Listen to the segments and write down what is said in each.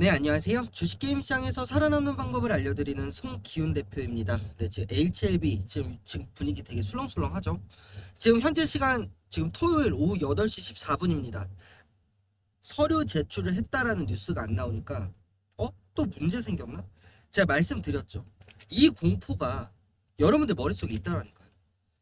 네, 안녕하세요. 주식 게임 시장에서 살아남는 방법을 알려드리는 송기훈 대표입니다. 네, 지금 HLB 지금 지금 분위기 되게 술렁술렁하죠. 지금 현재 시간 지금 토요일 오후 8시 14분입니다. 서류 제출을 했다라는 뉴스가 안 나오니까 어? 또 문제 생겼나? 제가 말씀드렸죠. 이 공포가 여러분들 머릿속에 있다라니까요.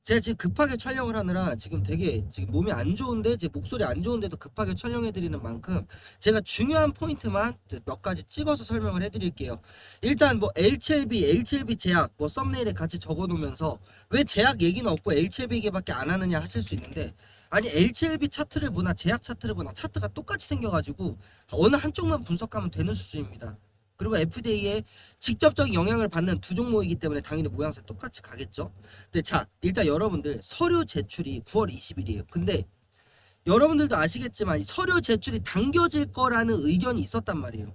제가 지금 급하게 촬영을 하느라 지금 되게 지금 몸이 안 좋은데 제 목소리 안 좋은데도 급하게 촬영해 드리는 만큼 제가 중요한 포인트만 몇 가지 찍어서 설명을 해 드릴게요. 일단 뭐 LCLB, LCLB 제약 뭐 썸네일에 같이 적어 놓으면서 왜 제약 얘기는 없고 LCLB에게밖에 안 하느냐 하실 수 있는데 아니 LCLB 차트를 보나 제약 차트를 보나 차트가 똑같이 생겨가지고 어느 한쪽만 분석하면 되는 수준입니다. 그리고 FDA에 직접적인 영향을 받는 두 종목이기 때문에 당연히 모양새 똑같이 가겠죠. 근데 자 일단 여러분들 서류 제출이 9월 20일이에요. 근데 여러분들도 아시겠지만 이 서류 제출이 당겨질 거라는 의견이 있었단 말이에요.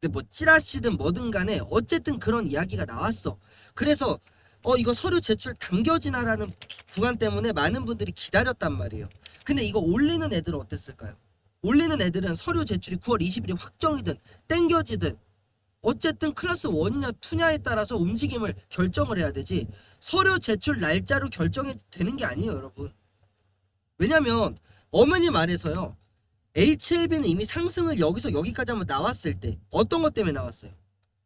근데 뭐 찌라시든 뭐든 간에 어쨌든 그런 이야기가 나왔어. 그래서 어 이거 서류 제출 당겨지나라는 기- 구간 때문에 많은 분들이 기다렸단 말이에요. 근데 이거 올리는 애들은 어땠을까요? 올리는 애들은 서류 제출이 9월 20일이 확정이든 땡겨지든 어쨌든 클래스 1이냐 2냐에 따라서 움직임을 결정을 해야 되지. 서류 제출 날짜로 결정이 되는 게 아니에요 여러분. 왜냐면 어머니 말에서요. HLB는 이미 상승을 여기서 여기까지 한번 나왔을 때 어떤 것 때문에 나왔어요?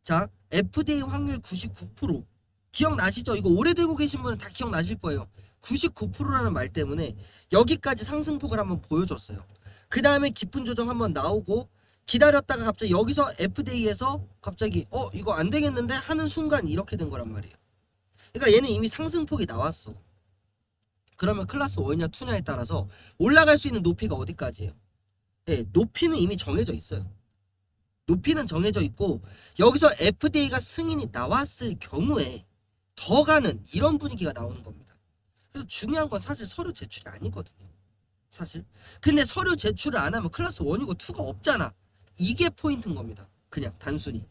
자 FDA 확률 99% 기억나시죠? 이거 오래 들고 계신 분은 다 기억나실 거예요. 99%라는 말 때문에 여기까지 상승폭을 한번 보여줬어요. 그 다음에 깊은 조정 한번 나오고 기다렸다가 갑자기 여기서 FDA에서 갑자기 어 이거 안 되겠는데 하는 순간 이렇게 된 거란 말이에요. 그러니까 얘는 이미 상승폭이 나왔어. 그러면 클래스 1이냐 2냐에 따라서 올라갈 수 있는 높이가 어디까지예요? 네, 높이는 이미 정해져 있어요. 높이는 정해져 있고 여기서 FDA가 승인이 나왔을 경우에 더 가는 이런 분위기가 나오는 겁니다. 그래서 중요한 건 사실 서류 제출이 아니거든요. 사실. 근데 서류 제출을 안 하면 클래스 1이고 2가 없잖아. 이게 포인트인 겁니다. 그냥 단순히.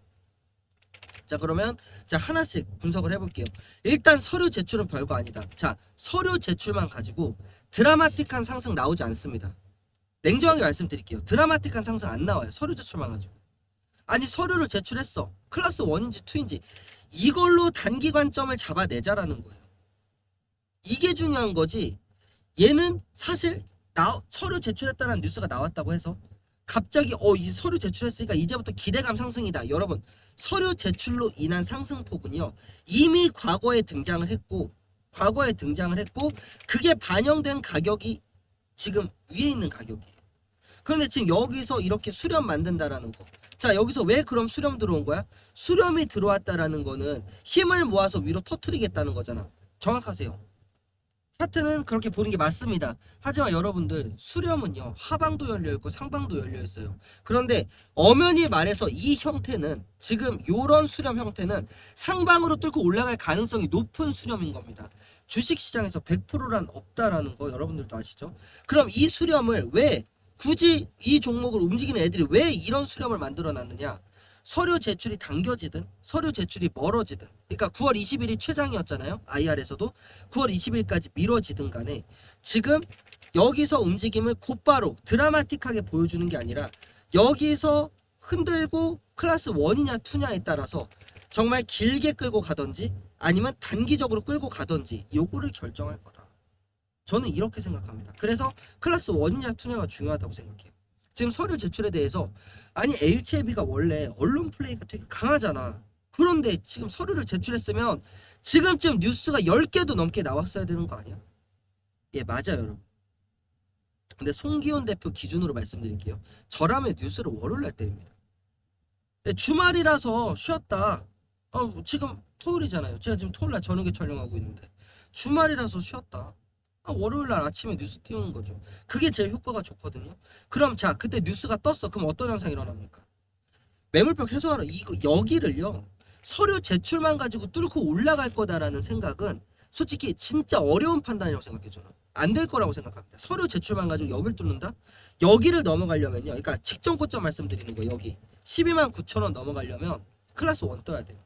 자 그러면 자 하나씩 분석을 해볼게요. 일단 서류 제출은 별거 아니다. 자 서류 제출만 가지고 드라마틱한 상승 나오지 않습니다. 냉정하게 말씀드릴게요. 드라마틱한 상승 안 나와요. 서류 제출만 가지고. 아니 서류를 제출했어. 클래스 1인지 2인지 이걸로 단기 관점을 잡아내자라는 거예요. 이게 중요한 거지. 얘는 사실 나 서류 제출했다는 뉴스가 나왔다고 해서 갑자기 어 이 서류 제출했으니까 이제부터 기대감 상승이다. 여러분 서류 제출로 인한 상승폭은요 이미 과거에 등장을 했고 과거에 등장을 했고 그게 반영된 가격이 지금 위에 있는 가격이에요. 그런데 지금 여기서 이렇게 수렴 만든다라는 거. 자 여기서 왜 그럼 수렴 들어온 거야? 수렴이 들어왔다라는 거는 힘을 모아서 위로 터트리겠다는 거잖아. 정확하세요. 차트는 그렇게 보는 게 맞습니다. 하지만 여러분들 수렴은요 하방도 열려 있고 상방도 열려 있어요. 그런데 엄연히 말해서 이 형태는 지금 요런 수렴 형태는 상방으로 뚫고 올라갈 가능성이 높은 수렴인 겁니다. 주식 시장에서 100%란 없다라는 거 여러분들도 아시죠? 그럼 이 수렴을 왜 굳이 이 종목을 움직이는 애들이 왜 이런 수렴을 만들어 놨느냐? 서류 제출이 당겨지든 서류 제출이 멀어지든 그러니까 9월 20일이 최장이었잖아요. IR에서도 9월 20일까지 미뤄지든 간에 지금 여기서 움직임을 곧바로 드라마틱하게 보여주는 게 아니라 여기서 흔들고 클래스 1이냐 2냐에 따라서 정말 길게 끌고 가든지 아니면 단기적으로 끌고 가든지 요거를 결정할 거다. 저는 이렇게 생각합니다. 그래서 클래스 1이냐 2냐가 중요하다고 생각해요. 지금 서류 제출에 대해서 아니 HLB가 원래 언론 플레이가 되게 강하잖아. 그런데 지금 서류를 제출했으면 지금쯤 뉴스가 10개도 넘게 나왔어야 되는 거 아니야? 예, 맞아요, 여러분. 근데 송기훈 대표 기준으로 말씀드릴게요. 저라면 뉴스를 월요일 날 때립니다. 예, 주말이라서 쉬었다. 어, 지금 토요일이잖아요. 제가 지금 토요일 날 저녁에 촬영하고 있는데 주말이라서 쉬었다. 아, 월요일 날 아침에 뉴스 띄우는 거죠. 그게 제일 효과가 좋거든요. 그럼 자 그때 뉴스가 떴어. 그럼 어떤 현상이 일어납니까? 매물표 해소하러 이거 여기를요 서류 제출만 가지고 뚫고 올라갈 거다라는 생각은 솔직히 진짜 어려운 판단이라고 생각해 저는 안 될 거라고 생각합니다. 서류 제출만 가지고 여기를 뚫는다? 여기를 넘어가려면요. 그러니까 직전 고점 말씀드리는 거 여기 12만 9천 원 넘어가려면 클래스 1 떠야 돼요.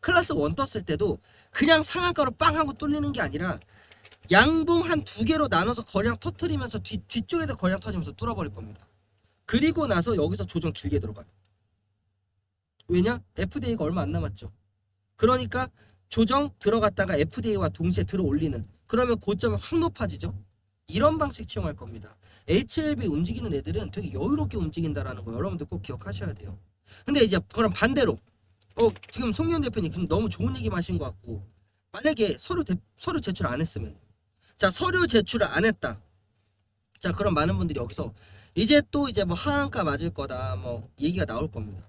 클래스 1 떴을 때도 그냥 상한가로 빵 하고 뚫리는 게 아니라 양봉 한 두 개로 나눠서 거량 터트리면서 뒤, 뒤쪽에도 거량 터지면서 뚫어버릴 겁니다. 그리고 나서 여기서 조정 길게 들어가요. 왜냐? FDA가 얼마 안 남았죠. 그러니까 조정 들어갔다가 FDA와 동시에 들어 올리는 그러면 고점이 확 높아지죠. 이런 방식 채용할 겁니다. HLB 움직이는 애들은 되게 여유롭게 움직인다라는 거 여러분들 꼭 기억하셔야 돼요. 근데 이제 그럼 반대로 어 지금 송기현 대표님 너무 좋은 얘기 하신 것 같고 만약에 서류 대, 서류 제출 안 했으면 자 서류 제출을 안 했다. 자 그럼 많은 분들이 여기서 이제 또 이제 뭐 하한가 맞을 거다 뭐 얘기가 나올 겁니다.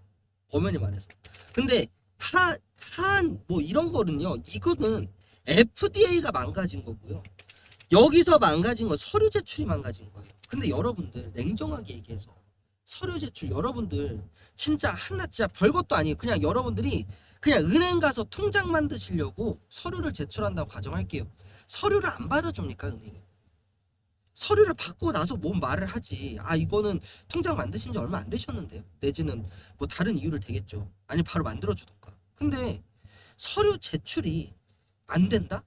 엄연히 말해서. 근데 하, 한, 뭐 이런 거는요, 이거는 FDA가 망가진 거고요. 여기서 망가진 건 서류 제출이 망가진 거예요. 근데 여러분들, 냉정하게 얘기해서, 서류 제출, 여러분들, 진짜 하나, 진짜 별것도 아니에요. 그냥 여러분들이 그냥 은행 가서 통장 만드시려고 서류를 제출한다고 가정할게요. 서류를 안 받아줍니까, 은행이? 서류를 받고 나서 뭔 말을 하지. 아, 이거는 통장 만드신 지 얼마 안 되셨는데요. 내지는 뭐 다른 이유를 대겠죠. 아니 바로 만들어 주던가. 근데 서류 제출이 안 된다?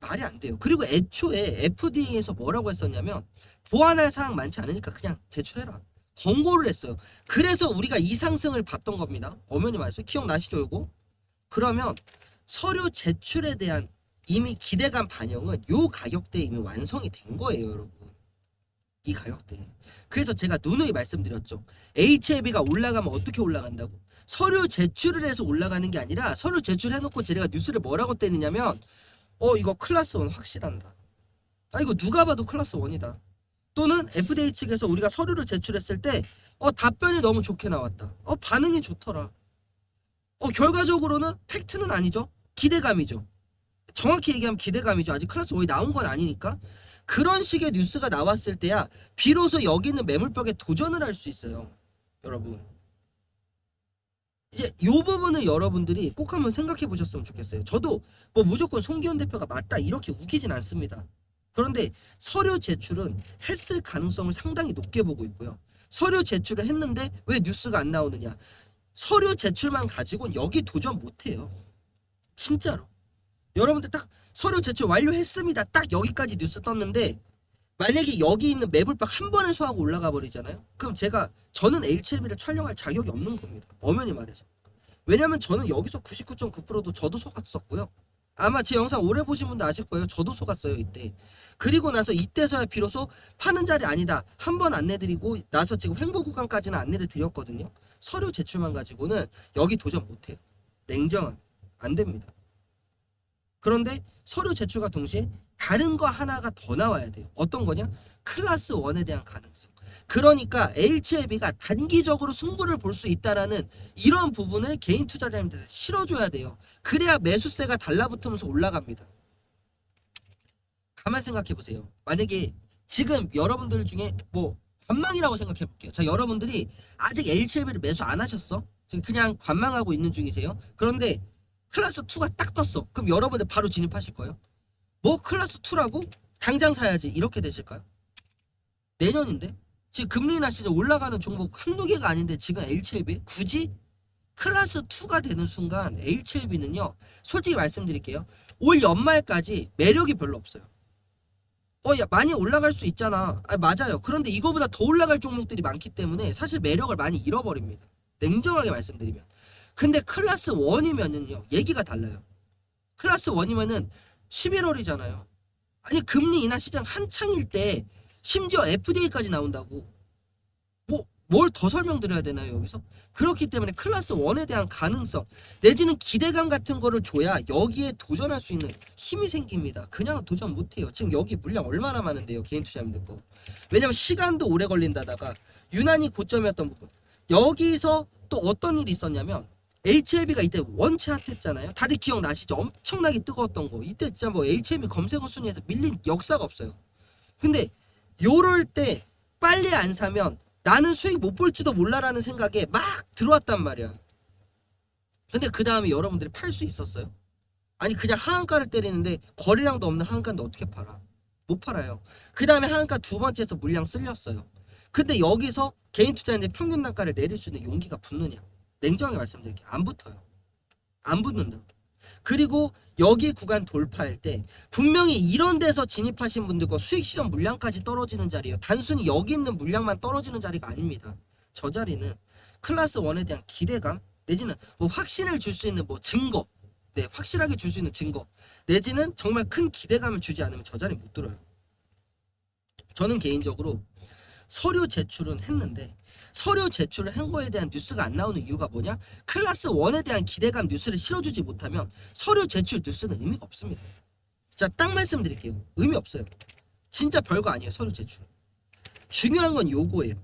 말이 안 돼요. 그리고 애초에 FDA에서 뭐라고 했었냐면 보완할 사항 많지 않으니까 그냥 제출해라. 권고를 했어요. 그래서 우리가 이 상승을 봤던 겁니다. 엄연히 말해서 기억나시죠, 이거? 그러면 서류 제출에 대한 이미 기대감 반영은 요 가격대에 이미 완성이 된 거예요, 여러분. 이 가격대. 그래서 제가 누누이 말씀드렸죠. HLB가 올라가면 어떻게 올라간다고? 서류 제출을 해서 올라가는 게 아니라 서류 제출해놓고 제가 뉴스를 뭐라고 떼느냐면 어 이거 클래스 1 확실한다. 아 이거 누가 봐도 클래스 1이다. 또는 FDA 측에서 우리가 서류를 제출했을 때 어 답변이 너무 좋게 나왔다. 어 반응이 좋더라. 어 결과적으로는 팩트는 아니죠. 기대감이죠. 정확히 얘기하면 기대감이죠. 아직 클래스 1이 나온 건 아니니까. 그런 식의 뉴스가 나왔을 때야 비로소 여기 있는 매물벽에 도전을 할 수 있어요. 여러분. 이제 요 부분을 여러분들이 꼭 한번 생각해 보셨으면 좋겠어요. 저도 뭐 무조건 송기현 대표가 맞다 이렇게 우기진 않습니다. 그런데 서류 제출은 했을 가능성을 상당히 높게 보고 있고요. 서류 제출을 했는데 왜 뉴스가 안 나오느냐? 서류 제출만 가지고는 여기 도전 못 해요. 진짜로. 여러분들 딱 서류 제출 완료했습니다. 딱 여기까지 뉴스 떴는데 만약에 여기 있는 매불박 한 번에 소하고 올라가 버리잖아요. 그럼 제가 저는 HLB를 촬영할 자격이 없는 겁니다. 엄연히 말해서. 왜냐면 저는 여기서 99.9%도 저도 속았었고요. 아마 제 영상 오래 보신 분들 아실 거예요. 저도 속았어요 이때. 그리고 나서 이때서야 비로소 파는 자리 아니다. 한 번 안내드리고 나서 지금 횡보 구간까지는 안내를 드렸거든요. 서류 제출만 가지고는 여기 도전 못해요. 냉정한 안 됩니다. 그런데 서류 제출과 동시에 다른 거 하나가 더 나와야 돼요. 어떤 거냐? 클래스 1에 대한 가능성. 그러니까 HLB가 단기적으로 승부를 볼 수 있다라는 이런 부분을 개인 투자자님들 실어줘야 돼요. 그래야 매수세가 달라붙으면서 올라갑니다. 가만 생각해 보세요. 만약에 지금 여러분들 중에 뭐 관망이라고 생각해 볼게요. 자, 여러분들이 아직 HLB를 매수 안 하셨어? 지금 그냥 관망하고 있는 중이세요. 그런데 클래스 2가 딱 떴어. 그럼 여러분들 바로 진입하실 거예요? 뭐 클래스 2라고? 당장 사야지. 이렇게 되실까요? 내년인데? 지금 금리 인하 시즌 올라가는 종목 한두 개가 아닌데 지금 HLB 굳이 클래스 2가 되는 순간 HLB는요. 솔직히 말씀드릴게요. 올 연말까지 매력이 별로 없어요. 어, 야, 많이 올라갈 수 있잖아. 아, 맞아요. 그런데 이거보다 더 올라갈 종목들이 많기 때문에 사실 매력을 많이 잃어버립니다. 냉정하게 말씀드리면. 근데 클래스 1이면은요, 얘기가 달라요. 클래스 1이면은 11월이잖아요. 아니, 금리 인하 시장 한창일 때 심지어 FDA까지 나온다고. 뭐, 뭘 더 설명드려야 되나요, 여기서? 그렇기 때문에 클래스 1에 대한 가능성, 내지는 기대감 같은 거를 줘야 여기에 도전할 수 있는 힘이 생깁니다. 그냥 도전 못해요. 지금 여기 물량 얼마나 많은데요, 개인 투자자님들 거. 왜냐면 시간도 오래 걸린다다가 유난히 고점이었던 부분. 여기서 또 어떤 일이 있었냐면 HLB가 이때 원체 핫했잖아요. 다들 기억나시죠? 엄청나게 뜨거웠던 거. 이때 진짜 뭐 HLB 검색어 순위에서 밀린 역사가 없어요. 근데 요럴 때 빨리 안 사면 나는 수익 못 볼지도 몰라라는 생각에 막 들어왔단 말이야. 근데 그 다음에 여러분들이 팔 수 있었어요? 아니 그냥 하한가를 때리는데 거래량도 없는 하한가인데 어떻게 팔아? 못 팔아요. 그 다음에 하한가 두 번째에서 물량 쓸렸어요. 근데 여기서 개인 투자인데 평균 단가를 내릴 수 있는 용기가 붙느냐? 냉정하게 말씀드릴게요. 안 붙어요. 안 붙는다. 그리고 여기 구간 돌파할 때 분명히 이런 데서 진입하신 분들과 수익 실현 물량까지 떨어지는 자리예요. 단순히 여기 있는 물량만 떨어지는 자리가 아닙니다. 저 자리는 클래스 1에 대한 기대감 내지는 뭐 확신을 줄 수 있는 뭐 증거, 네 확실하게 줄 수 있는 증거, 내지는 정말 큰 기대감을 주지 않으면 저 자리 못 들어요. 저는 개인적으로 서류 제출은 했는데 서류 제출을 한 거에 대한 뉴스가 안 나오는 이유가 뭐냐? 클래스 1에 대한 기대감 뉴스를 실어주지 못하면 서류 제출 뉴스는 의미가 없습니다. 자, 딱 말씀드릴게요. 의미 없어요. 진짜 별거 아니에요, 서류 제출. 중요한 건 요거예요.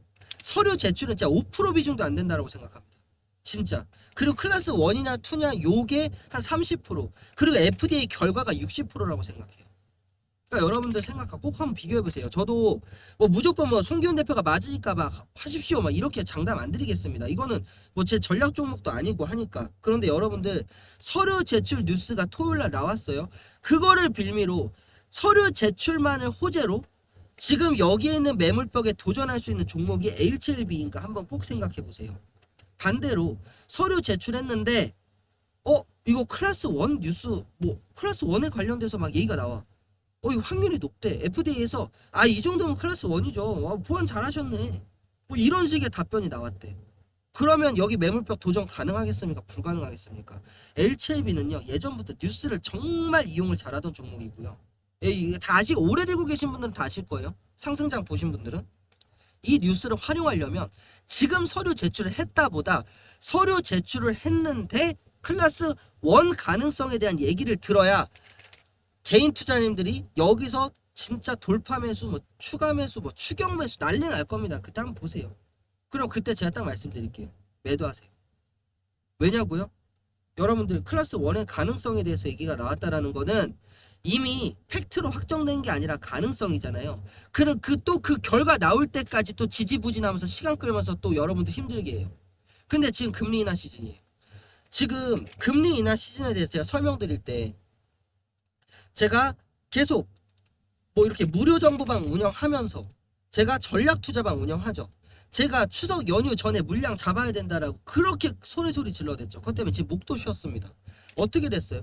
서류 제출은 진짜 5% 비중도 안 된다라고 생각합니다. 진짜. 그리고 클래스 1이냐 2냐 요게 한 30% 그리고 FDA 결과가 60%라고 생각해요. 그러니까 여러분들 생각하고 꼭 한번 비교해 보세요. 저도 뭐 무조건 뭐 송기훈 대표가 맞으니까 막 하십시오 막 이렇게 장담 안 드리겠습니다. 이거는 뭐 제 전략 종목도 아니고 하니까. 그런데 여러분들 서류 제출 뉴스가 토요일 날 나왔어요. 그거를 빌미로 서류 제출만을 호재로 지금 여기에 있는 매물벽에 도전할 수 있는 종목이 HLB인가 한번 꼭 생각해 보세요. 반대로 서류 제출했는데 어 이거 클래스 1 뉴스 뭐 클래스 1에 관련돼서 막 얘기가 나와. 어 이거 확률이 높대. FDA에서 아 이 정도면 클래스 1이죠. 와 보안 잘하셨네. 뭐 이런 식의 답변이 나왔대. 그러면 여기 매물벽 도전 가능하겠습니까? 불가능하겠습니까? LCLB는요 예전부터 뉴스를 정말 이용을 잘하던 종목이고요. 예, 이게 다 아시 오래 들고 계신 분들은 다 아실 거예요. 상승장 보신 분들은 이 뉴스를 활용하려면 지금 서류 제출을 했다보다 서류 제출을 했는데 클래스 1 가능성에 대한 얘기를 들어야 개인 투자님들이 여기서 진짜 돌파 매수, 뭐 추가 매수, 뭐 추격 매수 난리 날 겁니다. 그때 한번 보세요. 그럼 그때 제가 딱 말씀드릴게요. 매도하세요. 왜냐고요? 여러분들 클래스 1의 가능성에 대해서 얘기가 나왔다라는 거는 이미 팩트로 확정된 게 아니라 가능성이잖아요. 그럼 그또그 결과 나올 때까지 또 지지부진하면서 시간 끌면서 또 여러분들 힘들게 해요. 근데 지금 금리 인하 시즌이에요. 지금 금리 인하 시즌에 대해서 제가 설명드릴 때 제가 계속 뭐 이렇게 무료 정보방 운영하면서 제가 전략 투자방 운영하죠. 제가 추석 연휴 전에 물량 잡아야 된다라고 그렇게 소리소리 질러댔죠. 그것 때문에 지금 목도 쉬었습니다. 어떻게 됐어요?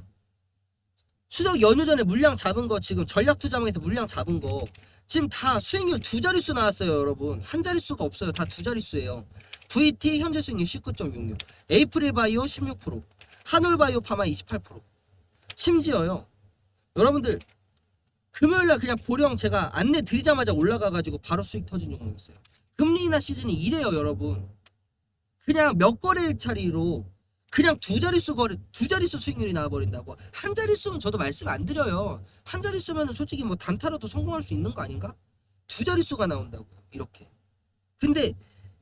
추석 연휴 전에 물량 잡은 거 지금 전략 투자방에서 물량 잡은 거 지금 다 수익률 두 자릿수 나왔어요, 여러분. 한 자릿수가 없어요. 다 두 자릿수예요. VT 현재 수익률 19.66, 에이프릴 바이오 16%, 한올 바이오 파마 28%. 심지어요. 여러분들 금요일 날 그냥 보령 제가 안내 드리자마자 올라가 가지고 바로 수익 터진 종목이었어요. 금리 인하 시즌이 이래요, 여러분. 그냥 몇 거래일 차리로 그냥 두 자릿수 거래 두 자릿수 수익률이 나와 버린다고. 한 자릿수는 저도 말씀 안 드려요. 한 자릿수면은 솔직히 뭐 단타로도 성공할 수 있는 거 아닌가? 두 자릿수가 나온다고. 이렇게. 근데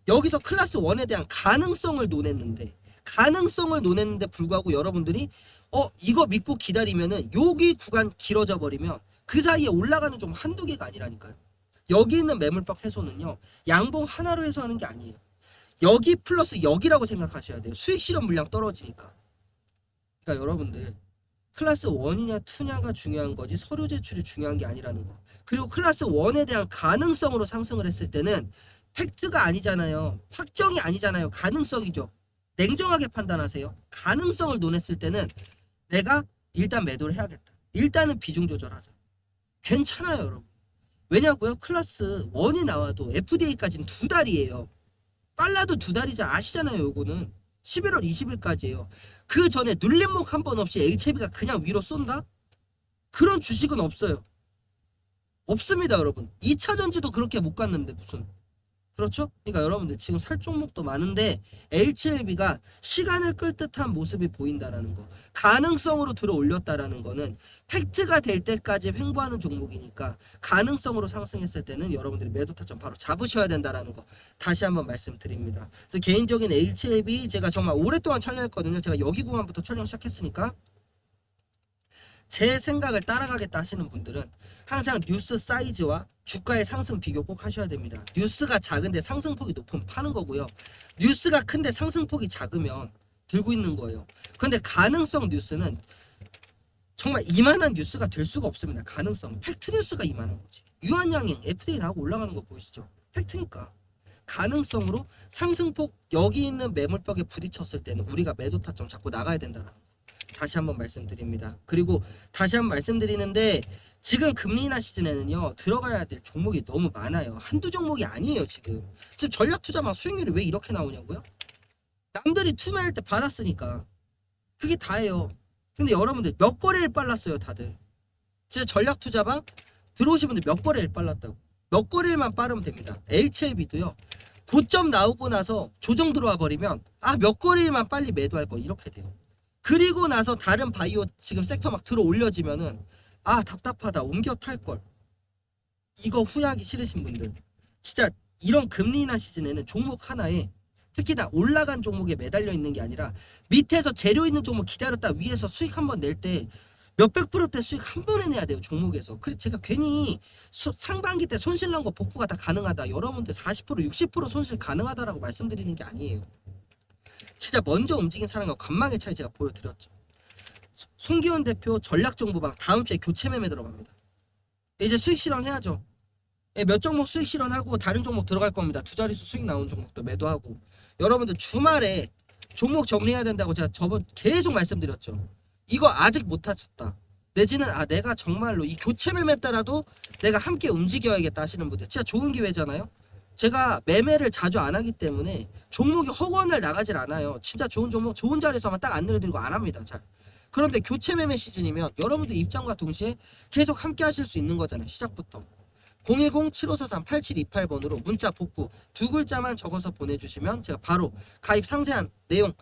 여기서 클래스 1에 대한 가능성을 논했는데 가능성을 논했는데 불구하고 여러분들이 어 이거 믿고 기다리면은 여기 구간 길어져 버리면 그 사이에 올라가는 좀 한두 개가 아니라니까요. 여기 있는 매물벽 해소는요. 양봉 하나로 해소하는 게 아니에요. 여기 플러스 여기라고 생각하셔야 돼요. 수익 실현 물량 떨어지니까. 그러니까 여러분들 클래스 1이냐 2냐가 중요한 거지 서류 제출이 중요한 게 아니라는 거. 그리고 클래스 1에 대한 가능성으로 상승을 했을 때는 팩트가 아니잖아요. 확정이 아니잖아요. 가능성이죠. 냉정하게 판단하세요. 가능성을 논했을 때는 내가 일단 매도를 해야겠다. 일단은 비중 조절하자. 괜찮아요, 여러분. 왜냐고요? 클래스 1이 나와도 FDA까지는 두 달이에요. 빨라도 두 달이자 아시잖아요, 요거는. 11월 20일까지예요. 그 전에 눌림목 한 번 없이 HB가 그냥 위로 쏜다? 그런 주식은 없어요. 없습니다, 여러분. 2차 전지도 그렇게 못 갔는데 무슨. 그렇죠? 그러니까 여러분들 지금 살 종목도 많은데 HLB가 시간을 끌 듯한 모습이 보인다라는 거. 가능성으로 들어 올렸다라는 거는 팩트가 될 때까지 횡보하는 종목이니까 가능성으로 상승했을 때는 여러분들이 매도 타점 바로 잡으셔야 된다라는 거 다시 한번 말씀드립니다. 그래서 개인적인 HLB 제가 정말 오랫동안 촬영했거든요. 제가 여기 구간부터 촬영 시작했으니까 제 생각을 따라가겠다 하시는 분들은 항상 뉴스 사이즈와 주가의 상승 비교 꼭 하셔야 됩니다. 뉴스가 작은데 상승폭이 높으면 파는 거고요. 뉴스가 큰데 상승폭이 작으면 들고 있는 거예요. 근데 가능성 뉴스는 정말 이만한 뉴스가 될 수가 없습니다. 가능성. 팩트 뉴스가 이만한 거지. 유한양행 FDA 나오고 올라가는 거 보이시죠? 팩트니까. 가능성으로 상승폭 여기 있는 매물벽에 부딪혔을 때는 우리가 매도 타점 잡고 나가야 된다는 거. 다시 한번 말씀드립니다. 그리고 다시 한번 말씀드리는데 지금 금리 인하 시즌에는요 들어가야 될 종목이 너무 많아요. 한두 종목이 아니에요 지금. 지금 전략 투자만 수익률이 왜 이렇게 나오냐고요? 남들이 투매할 때 받았으니까 그게 다예요. 근데 여러분들 몇 거래를 빨랐어요, 다들. 진짜 전략 투자방 들어오신 분들 몇 거래를 빨랐다고. 몇 거래만 빠르면 됩니다. LCLB도요. 고점 나오고 나서 조정 들어와 버리면 아 몇 거래만 빨리 매도할 거 이렇게 돼요. 그리고 나서 다른 바이오 지금 섹터 막 들어 올려지면은 아 답답하다. 옮겨 탈 걸. 이거 후회하기 싫으신 분들. 진짜 이런 금리 인하 시즌에는 종목 하나에 특히나 올라간 종목에 매달려 있는 게 아니라 밑에서 재료 있는 종목 기다렸다 위에서 수익 한 번 낼 때 몇백 프로대 수익 한 번에 내야 돼요 종목에서. 그래서 제가 괜히 소- 상반기 때 손실 난 거 복구가 다 가능하다. 여러분들 40% 60% 손실 가능하다라고 말씀드리는 게 아니에요 진짜 먼저 움직인 사람과 관망의 차이 제가 보여드렸죠 소- 송기훈 대표 전략정보방 다음 주에 교체 매매 들어갑니다 이제 수익 실현 해야죠 예, 몇 종목 수익 실현하고 다른 종목 들어갈 겁니다 두 자릿수 수익 나온 종목도 매도하고 여러분들 주말에 종목 정리해야 된다고 제가 저번 계속 말씀드렸죠. 이거 아직 못 하셨다. 내지는 아 내가 정말로 이 교체 매매 따라도 내가 함께 움직여야겠다 하시는 분들 진짜 좋은 기회잖아요. 제가 매매를 자주 안 하기 때문에 종목이 허구한 날 나가질 않아요. 진짜 좋은 종목 좋은 자리에서만 딱 안내드리고 안 합니다. 잘. 그런데 교체 매매 시즌이면 여러분들 입장과 동시에 계속 함께 하실 수 있는 거잖아요. 시작부터. 010-7543-8728번으로 문자 복구 두 글자만 적어서 보내주시면 제가 바로 가입 상세한 내용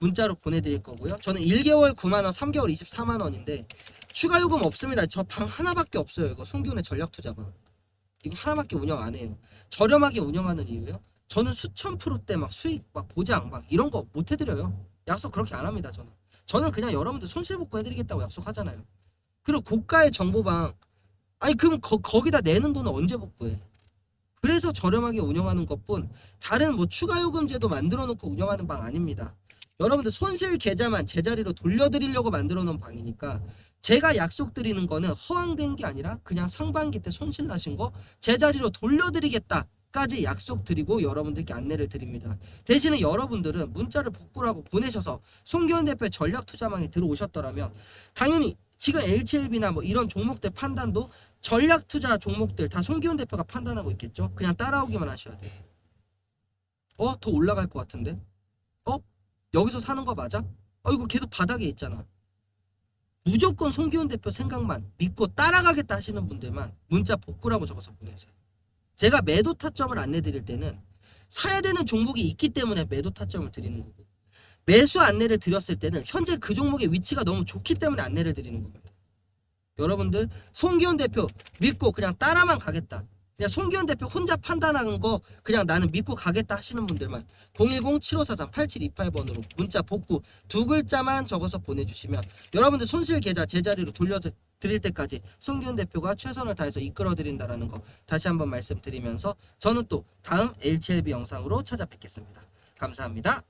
문자로 보내드릴 거고요. 저는 1개월 9만원, 3개월 24만원인데 추가 요금 없습니다. 저 방 하나밖에 없어요. 이거 송기훈의 전략 투자방. 이거 하나밖에 운영 안 해요. 저렴하게 운영하는 이유요. 저는 수천 프로대 막 수익 막 보장 막 이런 거 못 해드려요. 약속 그렇게 안 합니다. 저는. 저는 그냥 여러분들 손실 복구 해드리겠다고 약속하잖아요. 그리고 고가의 정보방 아니 그럼 거, 거기다 내는 돈은 언제 복구해? 그래서 저렴하게 운영하는 것뿐 다른 뭐 추가 요금 제도 만들어 놓고 운영하는 방 아닙니다. 여러분들 손실 계좌만 제자리로 돌려드리려고 만들어 놓은 방이니까 제가 약속드리는 거는 허황된 게 아니라 그냥 상반기 때 손실 나신 거 제자리로 돌려드리겠다 까지 약속드리고 여러분들께 안내를 드립니다. 대신에 여러분들은 문자를 복구라고 보내셔서 송기현 대표의 전략 투자망에 들어오셨더라면 당연히 지금 HLB나 뭐 이런 종목들 판단도 전략 투자 종목들 다 송기훈 대표가 판단하고 있겠죠. 그냥 따라오기만 하셔야 돼요. 어, 더 올라갈 것 같은데? 어, 여기서 사는 거 맞아? 어, 이거 계속 바닥에 있잖아. 무조건 송기훈 대표 생각만 믿고 따라가겠다 하시는 분들만 문자 복구라고 적어서 보내세요. 제가 매도 타점을 안내 드릴 때는 사야 되는 종목이 있기 때문에 매도 타점을 드리는 거고 매수 안내를 드렸을 때는 현재 그 종목의 위치가 너무 좋기 때문에 안내를 드리는 겁니다. 여러분들 송기훈 대표 믿고 그냥 따라만 가겠다. 그냥 송기훈 대표 혼자 판단하는 거 그냥 나는 믿고 가겠다 하시는 분들만 010-7543-8728번으로 문자 복구 두 글자만 적어서 보내주시면 여러분들 손실 계좌 제자리로 돌려드릴 때까지 송기훈 대표가 최선을 다해서 이끌어드린다라는 거 다시 한번 말씀드리면서 저는 또 다음 HLB 영상으로 찾아뵙겠습니다. 감사합니다.